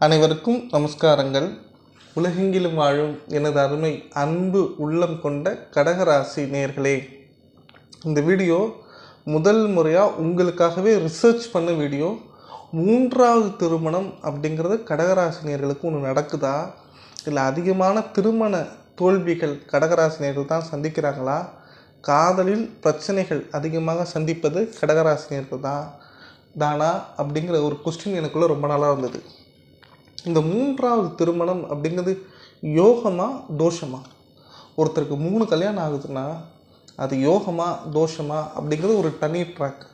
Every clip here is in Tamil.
அனைவருக்கும் நமஸ்காரங்கள். உலகெங்கிலும் வாழும் எனது அருமை அன்பு உள்ளம் கொண்ட கடகராசி நேர்களே இந்த வீடியோ முதல் முறையாக உங்களுக்காகவே ரிசர்ச் பண்ண வீடியோ. மூன்றாவது திருமணம் அப்படிங்கிறது கடகராசினியர்களுக்கு ஒன்று நடக்குதா? இல்லை அதிகமான திருமண தோல்விகள் கடகராசினியர்கள் தான் சந்திக்கிறாங்களா? காதலில் பிரச்சனைகள் அதிகமாக சந்திப்பது கடகராசினியர்கள் தான். தானா? அப்படிங்கிற ஒரு கொஸ்டின் எனக்குள்ளே ரொம்ப நாளாக இருந்தது. இந்த மூன்றாவது திருமணம் அப்படிங்கிறது யோகமா தோஷமா? ஒருத்தருக்கு மூணு கல்யாணம் ஆகுதுன்னா அது யோகமா தோஷமா அப்படிங்கிறது ஒரு தனி ட்ராக்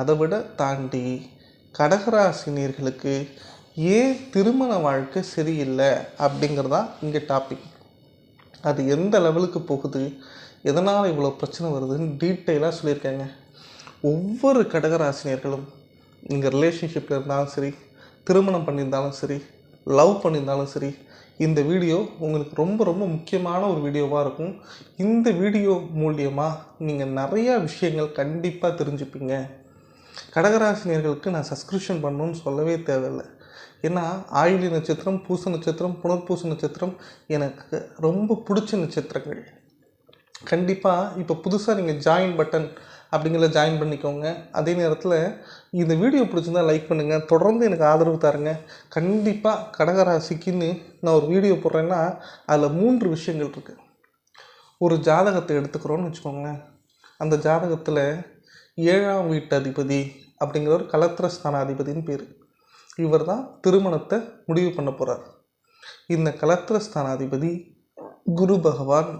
அதை விட தாண்டி கடகராசினியர்களுக்கு ஏன் திருமண வாழ்க்கை சரியில்லை அப்படிங்கிறதா இங்கே டாபிக் அது எந்த லெவலுக்கு போகுது? எதனால் இவ்வளோ பிரச்சனை வருதுன்னு டீட்டெயிலாக சொல்லியிருக்காங்க. ஒவ்வொரு கடகராசினியர்களும் நீங்கள் ரிலேஷன்ஷிப்பில் இருந்தாலும் சரி திருமணம் பண்ணியிருந்தாலும் சரி லவ் பண்ணியிருந்தாலும் சரி இந்த வீடியோ உங்களுக்கு ரொம்ப ரொம்ப முக்கியமான ஒரு வீடியோவாக இருக்கும். இந்த வீடியோ மூலியமாக நீங்கள் நிறையா விஷயங்கள் கண்டிப்பாக தெரிஞ்சுப்பீங்க. கடகராசினியர்களுக்கு நான் சப்ஸ்கிரிப்ஷன் பண்ணணும்னு சொல்லவே தேவையில்லை. ஏன்னா ஆயுளி நட்சத்திரம் பூச நட்சத்திரம் புனர்பூச நட்சத்திரம் எனக்கு ரொம்ப பிடிச்ச நட்சத்திரங்கள். கண்டிப்பாக இப்போ புதுசாக நீங்கள் ஜாயின் பட்டன் அப்படிங்கிறத ஜாயின் பண்ணிக்கோங்க. அதே நேரத்தில் இந்த வீடியோ பிடிச்சிருந்தா லைக் பண்ணுங்கள் தொடர்ந்து எனக்கு ஆதரவு தருங்க. கண்டிப்பாக கடகராசிக்குன்னு நான் ஒரு வீடியோ போடுறேன்னா அதில் மூன்று விஷயங்கள் இருக்குது ஒரு ஜாதகத்தை எடுத்துக்கிறோன்னு வச்சுக்கோங்களேன். அந்த ஜாதகத்தில் ஏழாம் வீட்டு அதிபதி அப்படிங்கிற ஒரு கலத்திர ஸ்தானாதிபதின்னு பேர். இவர் தான் திருமணத்தை முடிவு பண்ண போகிறார் இந்த கலத்திர ஸ்தானாதிபதி குரு பகவான்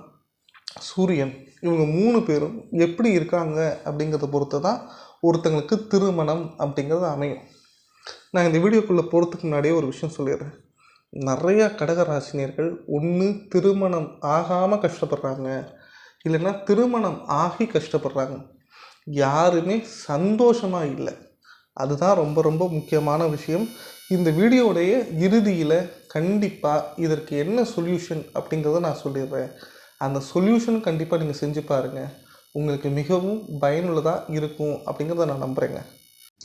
சூரியன் இவங்க மூணு பேரும் எப்படி இருக்காங்க அப்படிங்கிறத பொறுத்து தான் ஒருத்தங்களுக்கு திருமணம் அப்படிங்கிறது அமையும். நான் இந்த வீடியோக்குள்ளே போகிறதுக்கு முன்னாடியே ஒரு விஷயம் சொல்லிடுறேன். நிறைய கடகராசினியர்கள் ஒன்று திருமணம் ஆகாமல் கஷ்டப்படுறாங்க. இல்லைன்னா திருமணம் ஆகி கஷ்டப்படுறாங்க. யாருமே சந்தோஷமாக இல்லை. அதுதான் ரொம்ப ரொம்ப முக்கியமான விஷயம். இந்த வீடியோடைய இறுதியில் கண்டிப்பாக இதற்கு என்ன சொல்யூஷன் அப்படிங்கிறத நான் சொல்லிடுறேன். அந்த சொல்யூஷன் கண்டிப்பாக நீங்கள் செஞ்சு பாருங்கள் உங்களுக்கு மிகவும் பயனுள்ளதாக இருக்கும் அப்படிங்கிறத நான் நம்புகிறேங்க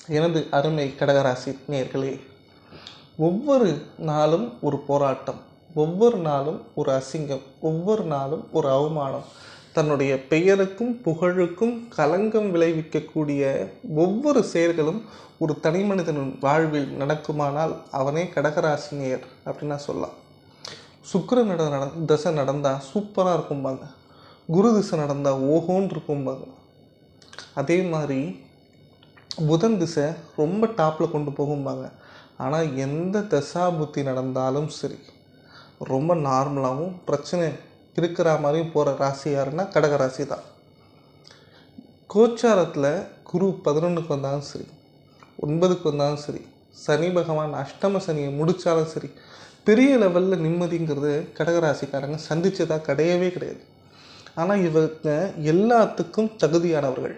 எனது அருமை கடகராசி நேர்களே ஒவ்வொரு நாளும் ஒரு போராட்டம் ஒவ்வொரு நாளும் ஒரு அசிங்கம் ஒவ்வொரு நாளும் ஒரு அவமானம். தன்னுடைய பெயருக்கும் புகழுக்கும் களங்கம் விளைவிக்கக்கூடிய ஒவ்வொரு செயல்களும் ஒரு தனி மனிதனின் வாழ்வில் நடக்குமானால் அவனே கடகராசினியர் அப்படின்னு நான் சொல்லலாம். சுக்கர நட நட தசை நடந்தால் சூப்பராக இருக்கும்பாங்க. குரு திசை நடந்தால் ஓஹோன்னு இருக்கும்பாங்க. அதே மாதிரி புதன் திசை ரொம்ப டாப்பில் கொண்டு போகும்பாங்க. ஆனால் எந்த தசா புத்தி நடந்தாலும் சரி ரொம்ப நார்மலாகவும் பிரச்சனை இருக்கிற மாதிரியும் போகிற ராசி யாருன்னா கடக ராசி தான். கோச்சாரத்தில் குரு பதினொன்றுக்கு வந்தாலும் சரி ஒன்பதுக்கு வந்தாலும் சரி சனி பகவான் அஷ்டம சனியை முடித்தாலும் சரி பெரிய லெவலில் நிம்மதிங்கிறது கடகராசிக்காரங்க சந்தித்ததாக கிடையவே கிடையாது. ஆனால் இவங்க எல்லாத்துக்கும் தகுதியானவர்கள்.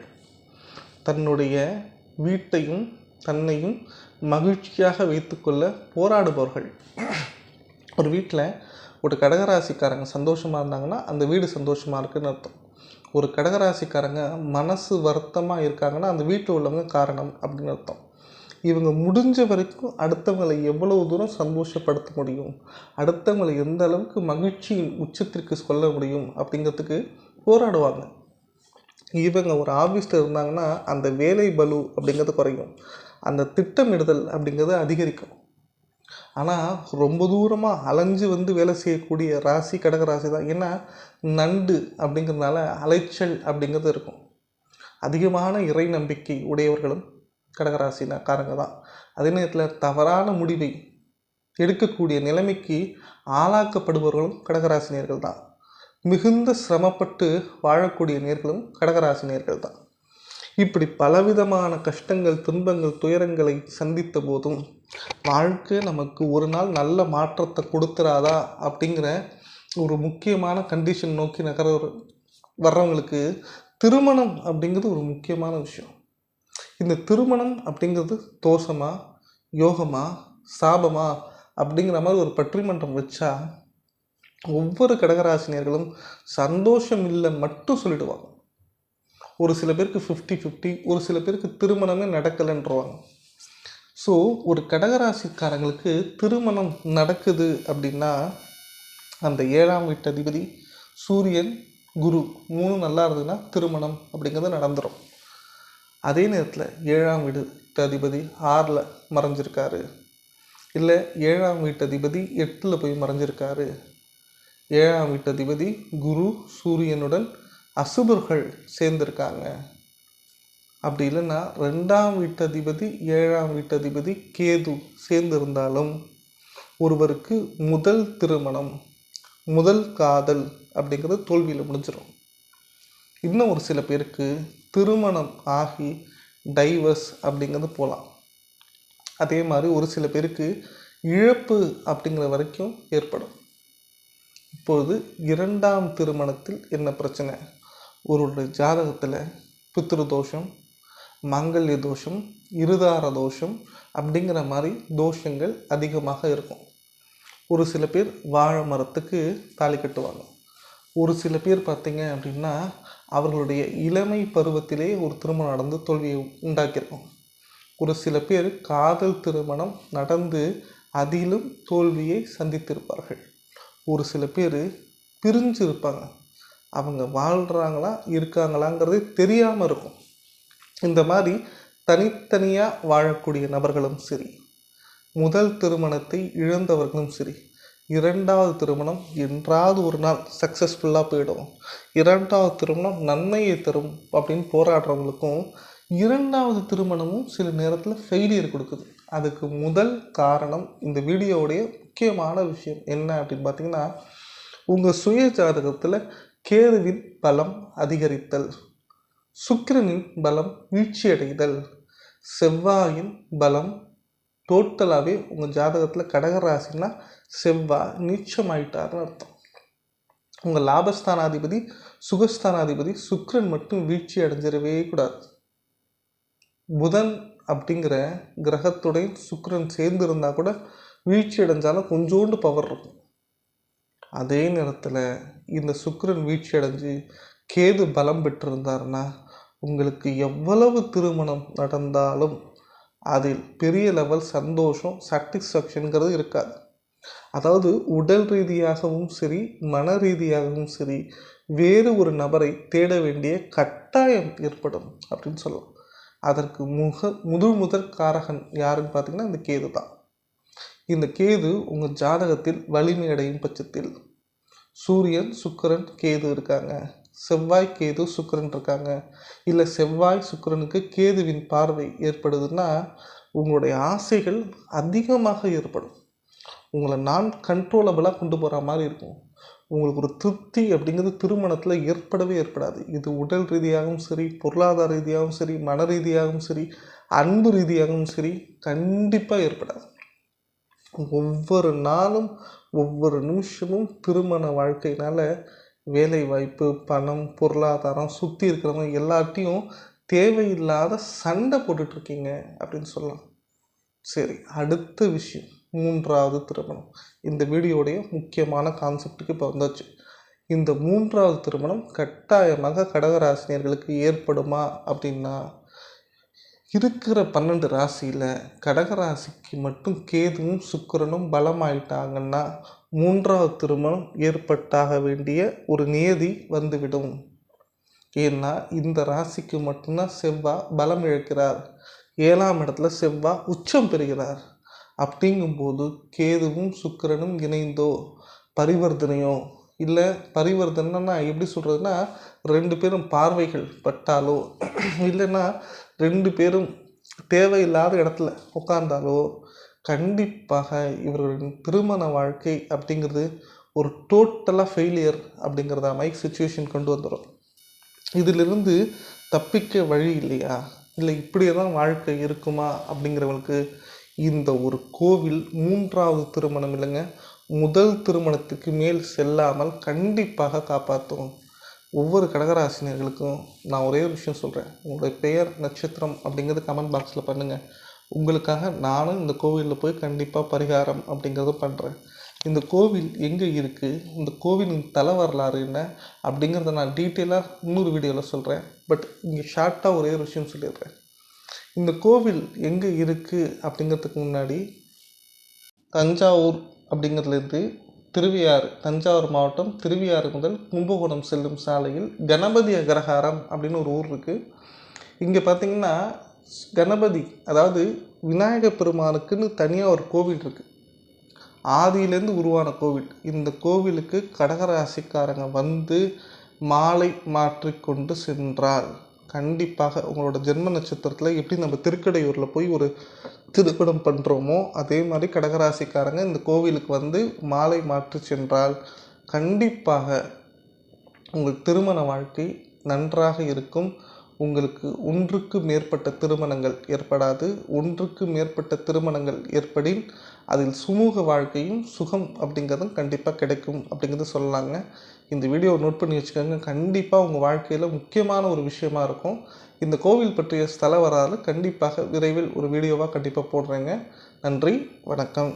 தன்னுடைய வீட்டையும் தன்னையும் மகிழ்ச்சியாக வைத்துக்கொள்ள போராடுபவர்கள். ஒரு வீட்டில் ஒரு கடகராசிக்காரங்க சந்தோஷமாக இருந்தாங்கன்னா அந்த வீடு சந்தோஷமாக இருக்குன்னு அர்த்தம். ஒரு கடகராசிக்காரங்க மனசு வருத்தமாக இருக்காங்கன்னா அந்த வீட்டில் உள்ளவங்க காரணம் அப்படின்னு அர்த்தம். இவங்க முடிஞ்ச வரைக்கும் அடுத்தவங்களை எவ்வளவு தூரம் சந்தோஷப்படுத்த முடியும்? அடுத்தவங்களை எந்த அளவுக்கு மகிழ்ச்சியின் உச்சத்திற்கு சொல்ல முடியும்? அப்படிங்கிறதுக்கு போராடுவாங்க. இவங்க ஒரு ஆஃபீஸில் இருந்தாங்கன்னா அந்த வேலை பலு அப்படிங்கிறது குறையும். அந்த திட்டமிடுதல் அப்படிங்கிறது அதிகரிக்கும். ஆனால் ரொம்ப தூரமாக அலைஞ்சு வந்து வேலை செய்யக்கூடிய ராசி கடக ராசி தான். ஏன்னா நண்டு அப்படிங்கிறதுனால அலைச்சல் அப்படிங்கிறது இருக்கும். அதிகமான இறை நம்பிக்கை உடையவர்களும் கடகராசினக்காரங்க தான். அதே நேரத்தில் தவறான முடிவை எடுக்கக்கூடிய நிலைமைக்கு ஆளாக்கப்படுபவர்களும் கடகராசினியர்கள் தான். மிகுந்த சிரமப்பட்டு வாழக்கூடிய நேர்களும் கடகராசினியர்கள் தான். இப்படி பலவிதமான கஷ்டங்கள் துன்பங்கள் துயரங்களை சந்தித்த போதும் வாழ்க்கை நமக்கு ஒரு நாள் நல்ல மாற்றத்தை கொடுத்துறாதா அப்படிங்கிற ஒரு முக்கியமான கண்டிஷன் நோக்கி நகர வர்றவங்களுக்கு திருமணம் அப்படிங்கிறது ஒரு முக்கியமான விஷயம். இந்த திருமணம் அப்படிங்கிறது தோஷமா யோகமா சாபமா அப்படிங்கிற மாதிரி ஒரு பற்றிமன்றம் வச்சா ஒவ்வொரு கடகராசினியர்களும் சந்தோஷம் இல்லை மட்டும் சொல்லிடுவாங்க. ஒரு சில பேருக்கு ஃபிஃப்டி ஃபிஃப்டி ஒரு சில பேருக்கு திருமணமே நடக்கலைன்றவாங்க. ஸோ ஒரு கடகராசிக்காரங்களுக்கு திருமணம் நடக்குது அப்படின்னா அந்த ஏழாம் வீட்டு அதிபதி சூரியன் குரு மூணு நல்லா இருந்ததுன்னா திருமணம் அப்படிங்கிறது நடந்துடும் அதே நேரத்தில் ஏழாம் வீடு அதிபதி ஆறில் மறைஞ்சிருக்காரு. இல்லை ஏழாம் வீட்டு அதிபதி எட்டில் போய் மறைஞ்சிருக்காரு. ஏழாம் வீட்டு அதிபதி குரு சூரியனுடன் அசுபர்கள் சேர்ந்திருக்காங்க. அப்படி இல்லைன்னா ரெண்டாம் வீட்டு அதிபதி ஏழாம் வீட்டு அதிபதி கேது சேர்ந்திருந்தாலும் ஒருவருக்கு முதல் திருமணம் முதல் காதல் அப்படிங்கிறது தோல்வியில் முடிஞ்சிடும் இன்னும் ஒரு சில பேருக்கு திருமணம் ஆகி டைவர்ஸ் அப்படிங்கிறது போகலாம் அதே மாதிரி ஒரு சில பேருக்கு இழப்பு அப்படிங்கிற வரைக்கும் ஏற்படும். இப்போது இரண்டாம் திருமணத்தில் என்ன பிரச்சனை? ஒருவருடைய ஜாதகத்தில் பித்ரு தோஷம் மாங்கல்ய தோஷம் இருதார தோஷம் அப்படிங்கிற மாதிரி தோஷங்கள் அதிகமாக இருக்கும். ஒரு சில பேர் வாழை மரத்துக்கு தாலி கட்டுவாங்க. ஒரு சில பேர் பார்த்தீங்க அப்படின்னா அவர்களுடைய இளமை பருவத்திலே ஒரு திருமணம் நடந்து தோல்வியை உண்டாக்கியிருக்கும். ஒரு சில பேர் காதல் திருமணம் நடந்து அதிலும் தோல்வியை சந்தித்திருப்பார்கள். ஒரு சில பேர் பிரிஞ்சு இருப்பாங்க அவங்க வாழ்கிறாங்களா இருக்காங்களாங்கிறது தெரியாமல் இருக்கும். இந்த மாதிரி தனித்தனியாக வாழக்கூடிய நபர்களும் சரி முதல் திருமணத்தை இழந்தவர்களும் சரி இரண்டாவது திருமணம் என்றாவது ஒரு நாள் சக்ஸஸ்ஃபுல்லாக போயிடும். இரண்டாவது திருமணம் நன்மையை தரும் அப்படின்னு போராடுறவங்களுக்கும் இரண்டாவது திருமணமும் சில நேரத்தில் ஃபெயிலியர் கொடுக்குது. அதுக்கு முதல் காரணம் இந்த வீடியோவுடைய முக்கியமான விஷயம் என்ன அப்படின்னு பார்த்தீங்கன்னா உங்கள் சுய ஜாதகத்தில் கேதுவின் பலம் அதிகரித்தல் சுக்கிரனின் பலம் வீழ்ச்சியடைதல் செவ்வாயின் பலம் டோட்டலாகவே உங்கள் ஜாதகத்தில் கடகராசினா செவ்வாய் நீச்சமாயிட்டார்னு அர்த்தம். உங்கள் லாபஸ்தானாதிபதி சுகஸ்தானாதிபதி சுக்ரன் மட்டும் வீழ்ச்சி அடைஞ்சிடவே கூடாது. புதன் அப்படிங்கிற கிரகத்துடைய சுக்ரன் சேர்ந்து இருந்தால் கூட வீழ்ச்சி அடைஞ்சாலும் கொஞ்சோண்டு பவர் இருக்கும். அதே நேரத்தில் இந்த சுக்ரன் வீழ்ச்சி அடைஞ்சு கேது பலம் பெற்றிருந்தாருன்னா உங்களுக்கு எவ்வளவு திருமணம் நடந்தாலும் அதில் பெரிய லெவல் சந்தோஷம் சாட்டிஸ்ஃபேக்ஷனுங்கிறது இருக்காது. அதாவது உடல் ரீதியாகவும் சரி மன ரீதியாகவும் சரி வேறு ஒரு நபரை தேட வேண்டிய கட்டாயம் ஏற்படும் அப்படின்னு சொல்லலாம். அதற்கு முக முதல் முதல் காரகன் யாருன்னு பார்த்தீங்கன்னா இந்த கேது தான். இந்த கேது உங்கள் ஜாதகத்தில் வலிமை அடையும் பட்சத்தில் சூரியன் சுக்கரன் கேது இருக்காங்க. செவ்வாய் கேது சுக்கிரன் இருக்காங்க. இல்லை செவ்வாய் சுக்கிரனுக்கு கேதுவின் பார்வை ஏற்படுதுன்னா உங்களுடைய ஆசைகள் அதிகமாக ஏற்படும். உங்களை நான் கண்ட்ரோலபிளாக கொண்டு போகிற மாதிரி இருக்கும். உங்களுக்கு ஒரு திருப்தி அப்படிங்கிறது திருமணத்தில் ஏற்படவே ஏற்படாது. இது உடல் ரீதியாகவும் சரி பொருளாதார ரீதியாகவும் சரி மன ரீதியாகவும் சரி அன்பு ரீதியாகவும் சரி கண்டிப்பாக ஏற்படாது. ஒவ்வொரு நாளும் ஒவ்வொரு நிமிஷமும் திருமண வாழ்க்கையினால் வேலை வாய்ப்பு பணம் பொருளாதாரம் சுற்றி இருக்கிறவங்க எல்லாத்தையும் தேவையில்லாத சண்டை போட்டுட்ருக்கீங்க அப்படின்னு சொல்லலாம். சரி அடுத்த விஷயம். மூன்றாவது திருமணம். இந்த வீடியோடைய முக்கியமான கான்செப்டுக்கு இப்போ வந்தாச்சு. இந்த மூன்றாவது திருமணம் கட்டாயமாக கடகராசினியர்களுக்கு ஏற்படுமா அப்படின்னா இருக்கிற பன்னெண்டு ராசியில் கடகராசிக்கு மட்டும் கேதுவும் சுக்கிரனும் பலமாயிட்டாங்கன்னா மூன்றாவது திருமணம் ஏற்பட்டாக வேண்டிய ஒரு நியதி வந்துவிடும். ஏன்னா இந்த ராசிக்கு மட்டும்தான் செவ்வாய் பலம் இழக்கிறார். ஏழாம் இடத்துல செவ்வாய் உச்சம் பெறுகிறார். அப்படிங்கும்போது கேதுவும் சுக்கிரனும் இணைந்தோ? பரிவர்த்தனையோ? இல்லை பரிவர்த்தனைன்னா எப்படி சொல்கிறதுனா ரெண்டு பேரும் பார்வைகள் பட்டாலோ? இல்லைன்னா ரெண்டு பேரும் தேவையில்லாத இடத்துல உட்காந்தாலோ கண்டிப்பாக இவர்களின் திருமண வாழ்க்கை அப்படிங்கிறது ஒரு டோட்டலாக ஃபெயிலியர் அப்படிங்கிறத மைக் சுச்சுவேஷன் கொண்டு வந்துடும் இதிலிருந்து தப்பிக்க வழி இல்லையா? இல்லை இப்படியே தான் வாழ்க்கை இருக்குமா அப்படிங்கிறவங்களுக்கு இந்த ஒரு கோவில் மூன்றாவது திருமணம் இல்லைங்க. முதல் திருமணத்துக்கு மேல் செல்லாமல் கண்டிப்பாக காப்பாற்றும் ஒவ்வொரு கடகராசினியர்களுக்கும் நான் ஒரே ஒரு விஷயம் சொல்கிறேன் உங்களுடைய பெயர் நட்சத்திரம் அப்படிங்கிறது கமெண்ட் பாக்ஸில் பண்ணுங்கள் உங்களுக்காக நானும் இந்த கோவிலில் போய் கண்டிப்பாக பரிகாரம் அப்படிங்கிறத பண்ணுறேன். இந்த கோவில் எங்கே இருக்குது இந்த கோவிலின் தலை வரலாறு என்ன? அப்படிங்கிறத நான் டீட்டெயிலாக இன்னொரு வீடியோவில் சொல்கிறேன். பட் இங்கே ஷார்ட்டாக ஒரே ஒரு விஷயம் சொல்லிடுறேன். இந்த கோவில் எங்கே இருக்குது அப்படிங்கிறதுக்கு முன்னாடி தஞ்சாவூர் அப்படிங்கிறதுலேருந்து திருவியாறு தஞ்சாவூர் மாவட்டம் திருவியாறு முதல் கும்பகோணம் செல்லும் சாலையில் கணபதி அக்ரஹாரம் அப்படின்னு ஒரு ஊர் இருக்குது இங்கே பார்த்தீங்கன்னா கணபதி அதாவது விநாயகப் பெருமானுக்குன்னு தனியாக ஒரு கோவில் இருக்குது ஆதியிலேருந்து உருவான கோவில். இந்த கோவிலுக்கு கடகராசிக்காரங்க வந்து மாலை மாற்றிக்கொண்டு சென்றால் கண்டிப்பாக உங்களோட ஜென்ம நட்சத்திரத்தில் எப்படி நம்ம திருக்கடையூரில் போய் ஒரு திருப்பணம் பண்ணுறோமோ அதே மாதிரி கடகராசிக்காரங்க இந்த கோவிலுக்கு வந்து மாலை மாற்றி சென்றால் கண்டிப்பாக உங்கள் திருமண வாழ்க்கை நன்றாக இருக்கும். உங்களுக்கு ஒன்றுக்கு மேற்பட்ட திருமணங்கள் ஏற்படாது ஒன்றுக்கு மேற்பட்ட திருமணங்கள் ஏற்படின் அதில் சுமூக வாழ்க்கையும் சுகம் அப்படிங்கிறதும் கண்டிப்பாக கிடைக்கும் அப்படிங்கிறது சொல்லலாங்க. இந்த வீடியோ நோட் பண்ணி வச்சுக்கோங்க. கண்டிப்பாக உங்கள் வாழ்க்கையில் முக்கியமான ஒரு விஷயமா இருக்கும். இந்த கோவில் பற்றிய ஸ்தல வரலாறு கண்டிப்பாக விரைவில் ஒரு வீடியோவாக கண்டிப்பாக போடுறேங்க. நன்றி வணக்கம்.